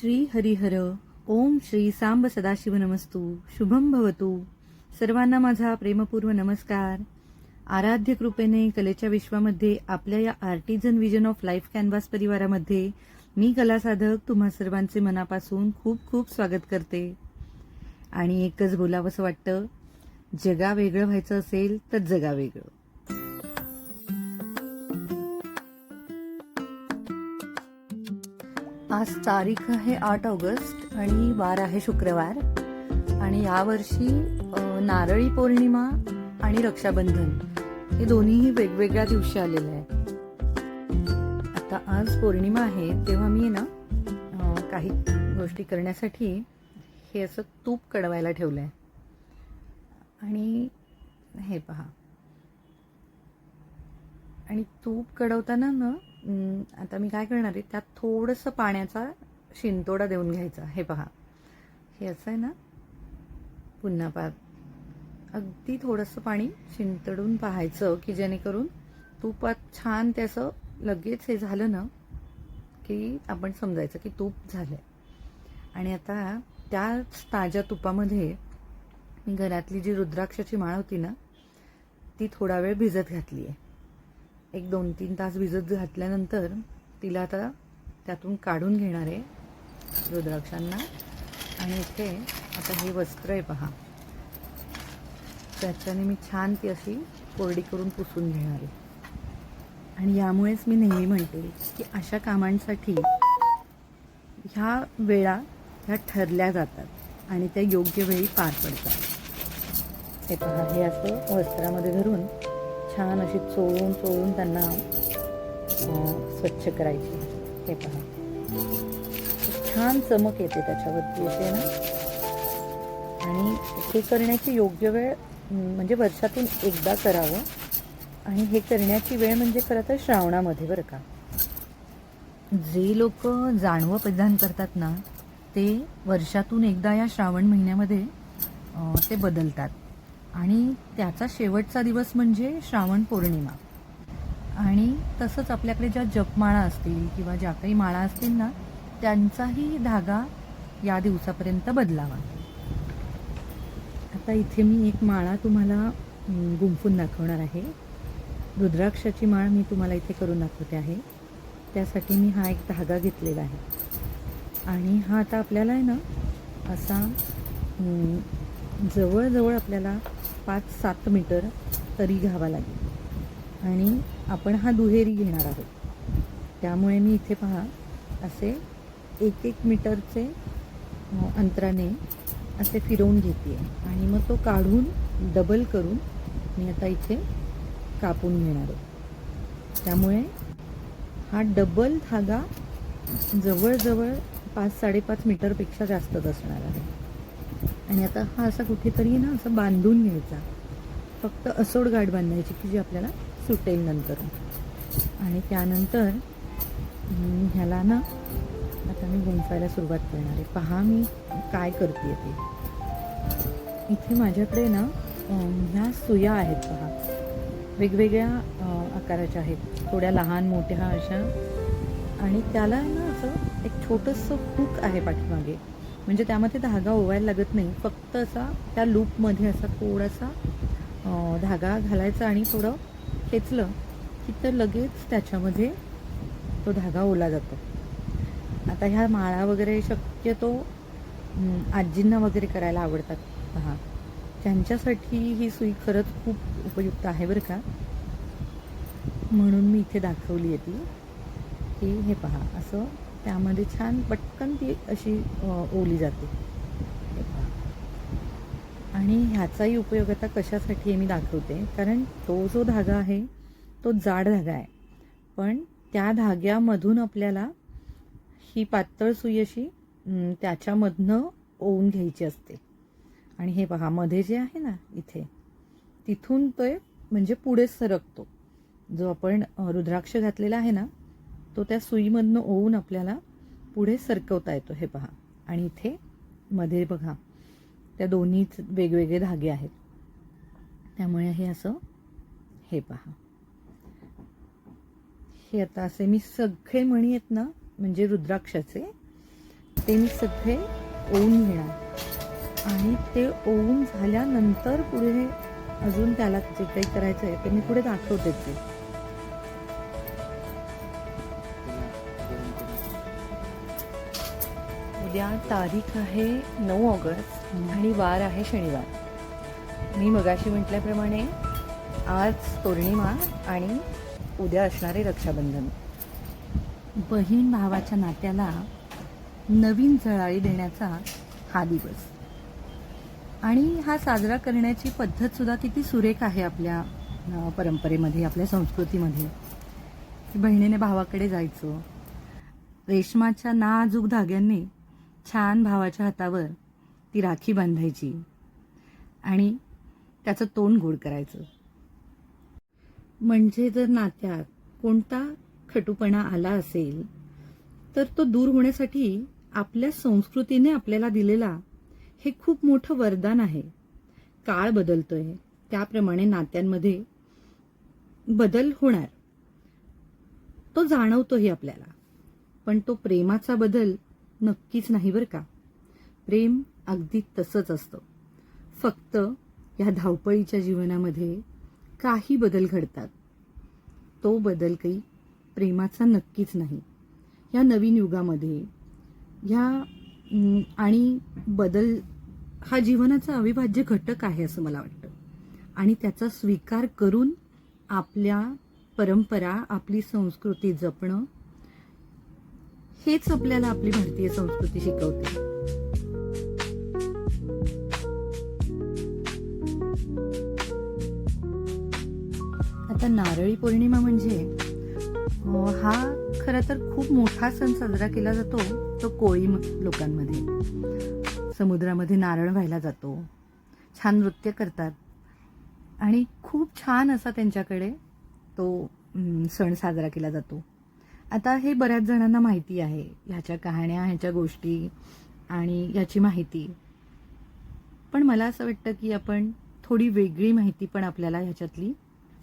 श्री हरिहर ओम श्री सांब सदाशिव नमस्तू. शुभम भवतु. सर्वांना माझा प्रेमपूर्व नमस्कार. आराध्य कृपेने कलेच्या विश्वामध्ये आपल्या या artisan vision of life canvas परिवारामध्ये मी कलासाधक तुम्हा सर्वांचे मनापासून खूप खूप स्वागत करते. आणि एकच बोलावंसं वाटतं जगा वेगळं व्हायचं असेल तर जगा वेगळं. आज तारीख आहे आठ ऑगस्ट आणि वार आहे शुक्रवार. आणि यावर्षी नारळी पौर्णिमा आणि रक्षाबंधन हे दोन्हीही वेगवेगळ्या दिवशी आलेले आहे आता आज पौर्णिमा आहे तेव्हा मी ना काही गोष्टी करण्यासाठी हे असं तूप कडवायला ठेवलं आहे आणि हे पहा. आणि तूप कडवताना ना आता मी काय करणार आहे त्यात थोडंसं पाण्याचा शिंतोडा देऊन घ्यायचा हे पहा हे असं आहे ना? पुन्हा पा अगदी थोडंसं पाणी शिंतडून पाहायचं की जेणेकरून तुपात छान ते असं लगेच हे झालं ना की आपण समजायचं की तूप झालं आहे आणि आता त्याच ताज्या तुपामध्ये मी घरातली जी रुद्राक्षाची माळ होती ना ती थोडा वेळ भिजत घातली आहे एक दोन तीन तास भिजत घातल्यानंतर तिला आता त्यातून काढून घेणार आहे रुद्राक्षांना. आणि इथे आता हे वस्त्र आहे पहा. त्याच्याने मी छान ती अशी कोरडी करून पुसून घेणार आहे. आणि यामुळेच मी नेहमी म्हणते की अशा कामांसाठी ह्या वेळा ह्या ठरल्या जातात आणि त्या योग्य वेळी पार पडतात. हे पहा हे असं वस्त्रामध्ये धरून छान अशी चोळून चोळून त्यांना स्वच्छ करायची. हे पहा. छान चमक येते त्याच्यावरती येते ना? आणि हे करण्याची योग्य वेळ म्हणजे वर्षातून एकदा करावं. आणि हे करण्याची वेळ म्हणजे खरं तर श्रावणामध्ये बरं का. जे लोक जाणवं परिधान करतात ना ते वर्षातून एकदा या श्रावण महिन्यामध्ये ते बदलतात. आणि त्याचा शेवटचा दिवस म्हणजे श्रावण पौर्णिमा. आणि तसंच आपल्याकडे ज्या जपमाळा असतील किंवा ज्या काही माळा असतील ना त्यांचाही धागा या दिवसापर्यंत बदलावा. आता इथे मी एक माळा तुम्हाला गुंफून दाखवणार आहे. रुद्राक्षाची माळ मी तुम्हाला इथे करून दाखवते आहे. त्यासाठी मी हा एक धागा घेतलेला आहे. आणि हा आता आपल्याला आहे ना असा जवळजवळ आपल्याला पाच सात मीटर तरी घ्यावा लागेल. आणि आपण हा दुहेरी घेणार आहोत. त्यामुळे मी इथे पहा असे एक एक मीटरचे अंतराने असे फिरवून घेते. आणि मग तो काढून डबल करून मी आता इथे कापून घेणार आहे. त्यामुळे हा डबल धागा जवळजवळ पाच साडेपाच मीटरपेक्षा जास्तच असणार आहे. आणि आता हा असा कुठेतरी ना असं बांधून घ्यायचा. फक्त असोड गाठ बांधायची की जी आपल्याला सुटेल नंतर. आणि त्यानंतर ह्याला ना आता मी गुंफायला सुरुवात करणार आहे. पहा मी काय करते ते. इथे माझ्याकडे ना ह्या सुया आहेत पहा. वेगवेगळ्या आकाराच्या आहेत. थोड्या लहान मोठ्या अशा. आणि त्याला ना असं एक छोटंसं हुक आहे पाठीमागे. म्हणजे त्यामध्ये धागा ओवायला लागत नाही. फक्त असा त्या लूपमध्ये असा थोडासा धागा घालायचा आणि थोडं खेचलं की तर लगेच त्याच्यामध्ये तो धागा ओला जातो. आता ह्या माळा वगैरे शक्यतो आजींना वगैरे करायला आवडतात. पहा त्यांच्यासाठी ही सुई खरंच खूप उपयुक्त आहे बरं का. म्हणून मी इथे दाखवली आहे ती. की हे पहा. असं त्यामध्ये छान पटकन ती अशी ओली जाते. आणि ह्याचाही उपयोग आता कशासाठी मी दाखवते. कारण तो जो धागा आहे तो जाड धागा आहे. पण त्या धाग्यामधून आपल्याला ही पातळ सुई अशी त्याच्यामधनं ओवून घ्यायची असते. आणि हे पहा मध्ये जे आहे ना इथे तिथून तो म्हणजे पुढे सरकतो. जो आपण रुद्राक्ष घातलेला आहे ना तो त्या सुईमधनं ओवून आपल्याला पुढे सरकवता येतो हे पहा. आणि इथे मध्ये बघा त्या दोन्हीच वेगवेगळे धागे आहेत. त्यामुळे हे असं हे पहा. हे आता असे मी सगळे मणी आहेत ना म्हणजे रुद्राक्षाचे ते मी सगळे ओवून घेणार. आणि ते ओवून झाल्यानंतर पुढे अजून त्याला जे काही करायचं आहे ते मी पुढे दाखवते ते उद्या तारीख आहे नऊ ऑगस्ट आणि वार आहे शनिवार. मी मगाशी म्हटल्याप्रमाणे आज पौर्णिमा आणि उद्या असणारे रक्षाबंधन. बहीण भावाच्या नात्याला नवीन झळाळी देण्याचा हा दिवस. आणि हा साजरा करण्याची पद्धतसुद्धा किती सुरेख आहे आपल्या परंपरेमध्ये आपल्या संस्कृतीमध्ये. बहिणीने भावाकडे जायचं. रेशमाच्या नाजूक धाग्यांनी छान भावाच्या हातावर ती राखी बांधायची आणि त्याचं तोंड गोड करायचं. म्हणजे जर नात्यात कोणता खटूपणा आला असेल तर तो दूर होण्यासाठी आपल्या संस्कृतीने आपल्याला दिलेला हे खूप मोठं वरदान आहे. काळ बदलतोय त्याप्रमाणे नात्यांमध्ये बदल होणार. तो जाणवतोही आपल्याला पण तो प्रेमाचा बदल नक्कीच नाही बरं का. प्रेम अगदी तसंच असतं. फक्त या धावपळीच्या जीवनामध्ये काही बदल घडतात. तो बदल काही प्रेमाचा नक्कीच नाही. या नवीन युगामध्ये ह्या आणि बदल हा जीवनाचा अविभाज्य घटक आहे असं मला वाटतं. आणि त्याचा स्वीकार करून आपल्या परंपरा आपली संस्कृती जपणं हेच आपल्याला आपली भारतीय संस्कृती शिकवते. आता नारळी पौर्णिमा म्हणजे हो, हा खरं तर खूप मोठा सण साजरा केला जातो तो कोळी लोकांमध्ये. समुद्रामध्ये नारळ व्हायला जातो. छान नृत्य करतात. आणि खूप छान असा त्यांच्याकडे तो सण साजरा केला जातो. आता हे बऱ्याच जणांना माहिती आहे ह्याच्या कहाण्या ह्याच्या गोष्टी आणि ह्याची माहिती. पण मला असं वाटतं की आपण थोडी वेगळी माहिती पण आपल्याला ह्याच्यातली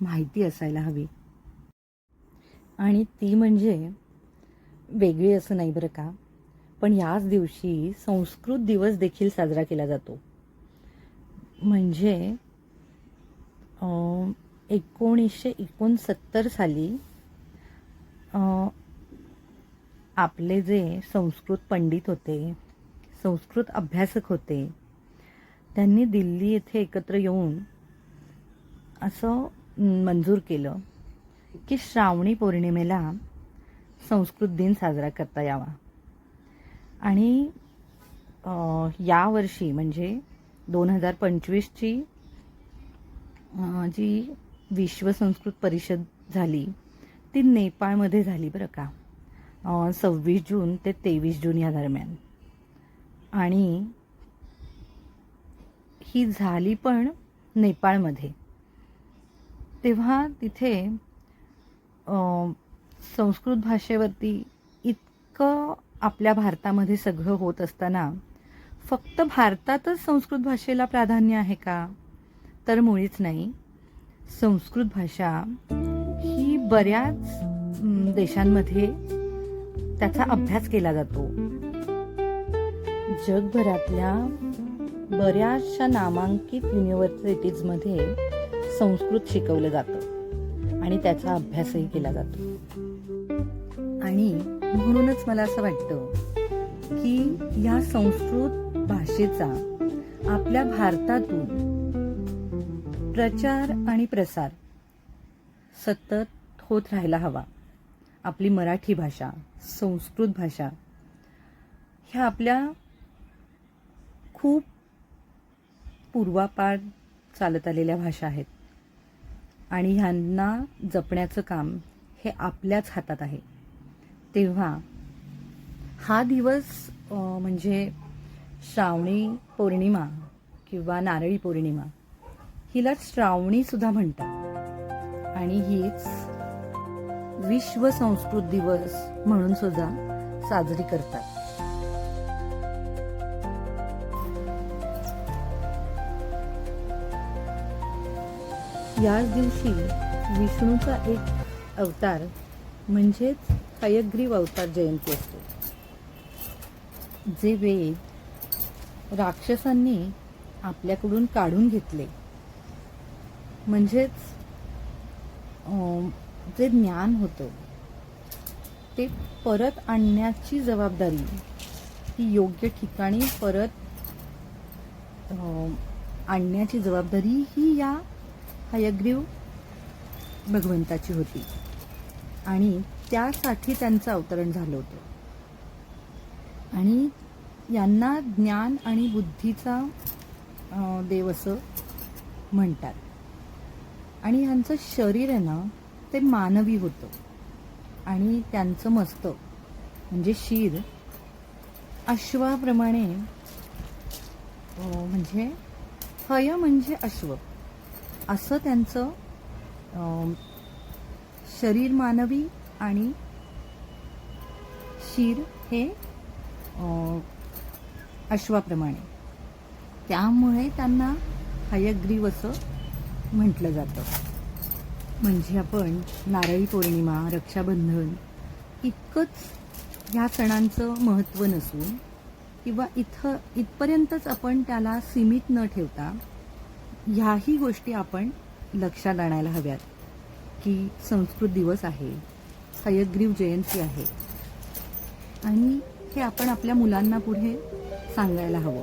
माहिती असायला हवी. आणि ती म्हणजे वेगळी असं नाही बरं का पण याच दिवशी संस्कृत दिवस देखील साजरा केला जातो. म्हणजे एकोणीसशे एकोणसत्तर साली आपले जे संस्कृत पंडित होते संस्कृत अभ्यासक होते त्यांनी दिल्ली येथे एकत्र येऊन असं मंजूर केलं की श्रावणी पौर्णिमेला संस्कृत दिन साजरा करता यावा. आणि यावर्षी म्हणजे दोन हजार पंचवीसची जी विश्व संस्कृत परिषद झाली ती नेपाळमध्ये झाली बरं का. सव्वीस जून ते तेवीस जून या दरम्यान. आणि ही झाली पण नेपाळमध्ये. तेव्हा तिथे संस्कृत भाषेवरती इतकं आपल्या भारतामध्ये सगळं होत असताना फक्त भारतातच संस्कृत भाषेला प्राधान्य आहे का? तर मुळीच नाही. संस्कृत भाषा बऱ्याच देशांमध्ये त्याचा अभ्यास केला जातो. जगभरातल्या बऱ्याचशा नामांकित युनिव्हर्सिटीजमध्ये संस्कृत शिकवलं जातं आणि त्याचा अभ्यासही केला जातो. आणि म्हणूनच मला असं वाटतं की या संस्कृत भाषेचा आपल्या भारतातून प्रचार आणि प्रसार सतत होत राहायला हवा. आपली मराठी भाषा संस्कृत भाषा ह्या आपल्या खूप पूर्वापार चालत आलेल्या भाषा आहेत. आणि ह्यांना जपण्याचं काम हे आपल्याच हातात आहे. तेव्हा हा दिवस म्हणजे श्रावणी पौर्णिमा किंवा नारळी पौर्णिमा हिला श्रावणीसुद्धा म्हणतात. आणि हीच विश्व संस्कृत दिवस म्हणून सुद्धा साजरी करतात. याच दिवशी विष्णूचा एक अवतार म्हणजेच हयग्रीव अवतार जयंती असते. जे वेद राक्षसांनी आपल्याकडून काढून घेतले. म्हणजेच जे ज्ञान होतं ते परत आणण्याची जबाबदारी ती योग्य ठिकाणी परत आणण्याची जबाबदारी ही या हयग्रीव भगवंताची होती. आणि त्यासाठी त्यांचं अवतरण झालं होतं. आणि यांना ज्ञान आणि बुद्धीचा देव असं म्हणतात. आणि यांचं शरीर आहे ना ते मानवी होतं. आणि त्यांचं मस्तक म्हणजे शिर. अश्वाप्रमाणे म्हणजे हय म्हणजे अश्व. असं त्यांचं शरीर मानवी आणि शीर हे अश्वाप्रमाणे. त्यामुळे त्यांना हयग्रीव असं म्हटलं जातं. म्हणजे आपण नारळी पौर्णिमा रक्षाबंधन इतकंच ह्या सणांचं महत्त्व नसून किंवा इथं इथपर्यंतच आपण त्याला सीमित न ठेवता ह्याही गोष्टी आपण लक्षात आणायला हव्यात की संस्कृत दिवस आहे हयग्रीव जयंती आहे आणि हे आपण आपल्या मुलांना पुढे सांगायला हवं.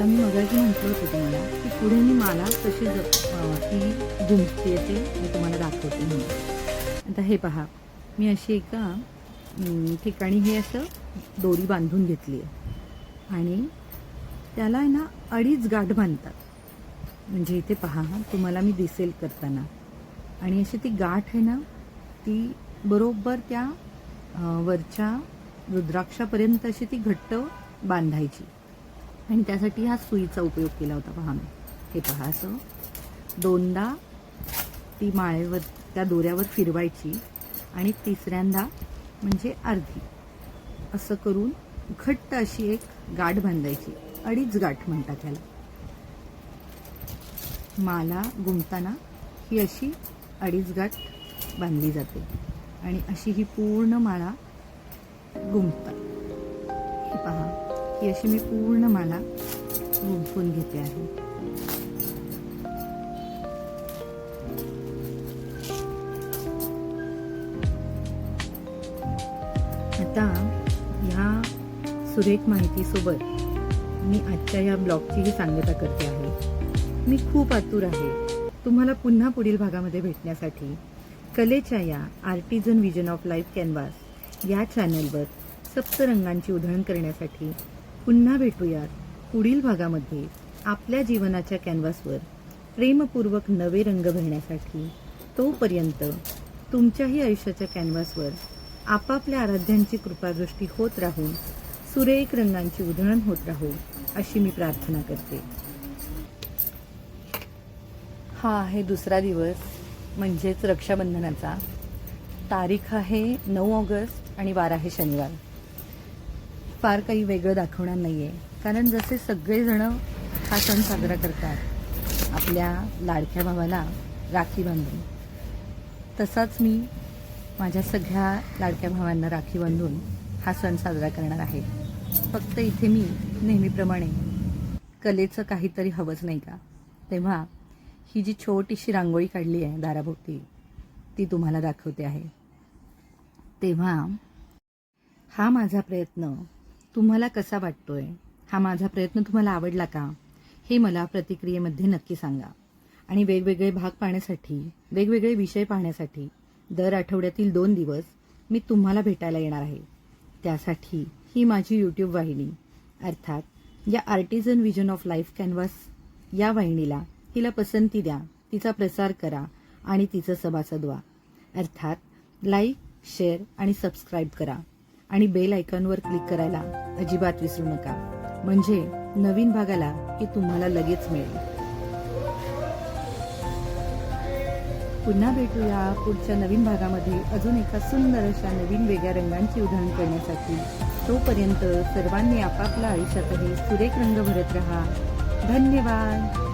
आता मी मगाशी म्हटलं होतं तुम्हाला की पुढे मी मला कशी जप ती गुंफते ते मी तुम्हाला दाखवते म्हणून आता हे पहा मी अशी एका ठिकाणी हे असं दोरी बांधून घेतली आहे. आणि त्याला आहे ना अडीच गाठ बांधतात. म्हणजे इथे पहा तुम्हाला मी दिसेल करताना. आणि अशी ती गाठ आहे ना ती बरोबर त्या वरच्या रुद्राक्षापर्यंत अशी ती घट्ट बांधायची. आणि त्यासाठी हा सुईचा उपयोग केला होता पहा मी. हे पहा असं. दोनदा ती माळेवर त्या दोऱ्यावर फिरवायची आणि तिसऱ्यांदा म्हणजे अर्धी. असं करून घट्ट अशी एक गाठ बांधायची. अडीच गाठ म्हणतात त्याला माला गुंतताना ही अशी अडीच गाठ बांधली जाते. आणि अशी ही पूर्ण माळा गुंततात हे पहा. ही अशी मी पूर्ण माला गुंफून घेते आहे. आता ह्या सुरेख माहितीसोबत मी आजच्या या ब्लॉगचीही सांगता करते आहे. मी खूप आतुर आहे. तुम्हाला पुन्हा पुढील भागामध्ये भेटण्यासाठी कलेच्या या artisan vision of life canvas या चॅनलवर सप्तरंगांची उधळण करण्यासाठी पुन्हा भेटूयात पुढील भागामध्ये आपल्या जीवनाच्या कॅनव्हासवर प्रेमपूर्वक नवे रंग भरण्यासाठी. तोपर्यंत तुमच्याही आयुष्याच्या कॅनव्हासवर आपापल्या आराध्यांची कृपादृष्टी होत राहून सुरेख रंगांची उधळण होत राहू अशी मी प्रार्थना करते. हा आहे दुसरा दिवस म्हणजेच रक्षाबंधनाचा. तारीख आहे नऊ ऑगस्ट आणि वार आहे शनिवार. फार काही वेगळं दाखवणार नाही आहे कारण जसे सगळेजण हा सण साजरा करतात आपल्या लाडक्या भावाला राखी बांधून तसाच मी माझ्या सगळ्या लाडक्या भावांना राखी बांधून हा सण साजरा करणार आहे. फक्त इथे मी नेहमीप्रमाणे कलेचं काहीतरी हवंच नाही का? तेव्हा ही जी छोटीशी रांगोळी काढली आहे दाराभोवती ती तुम्हाला दाखवते आहे. तेव्हा हा माझा प्रयत्न तुम्हाला कसा वाटतोय? हा माझा प्रयत्न तुम्हाला आवडला का? हे मला प्रतिक्रियेमध्ये नक्की सांगा. आणि वेगवेगळे भाग पाहण्यासाठी वेगवेगळे विषय पाहण्यासाठी दर आठवड्यातील दोन दिवस मी तुम्हाला भेटायला येणार आहे. त्यासाठी ही माझी यूट्यूब वाहिनी अर्थात या artisan vision of life canvas या वाहिनीला तिला पसंती द्या तिचा प्रसार करा आणि तिचं सभासद व्हा. अर्थात लाईक शेअर आणि सबस्क्राईब करा. आणि बेल आयकॉनवर क्लिक करायला अजिबात विसरू नका. म्हणजे नवीन भागाला की तुम्हाला लगेच मिळेल. पुन्हा भेटूया पुढच्या नवीन भागामध्ये अजून एका सुंदर अशा नवीन वेगळ्या रंगांची उदाहरण करण्यासाठी. तोपर्यंत सर्वांनी आपापल्या आयुष्यातही सुरेख रंग भरत राहा. धन्यवाद.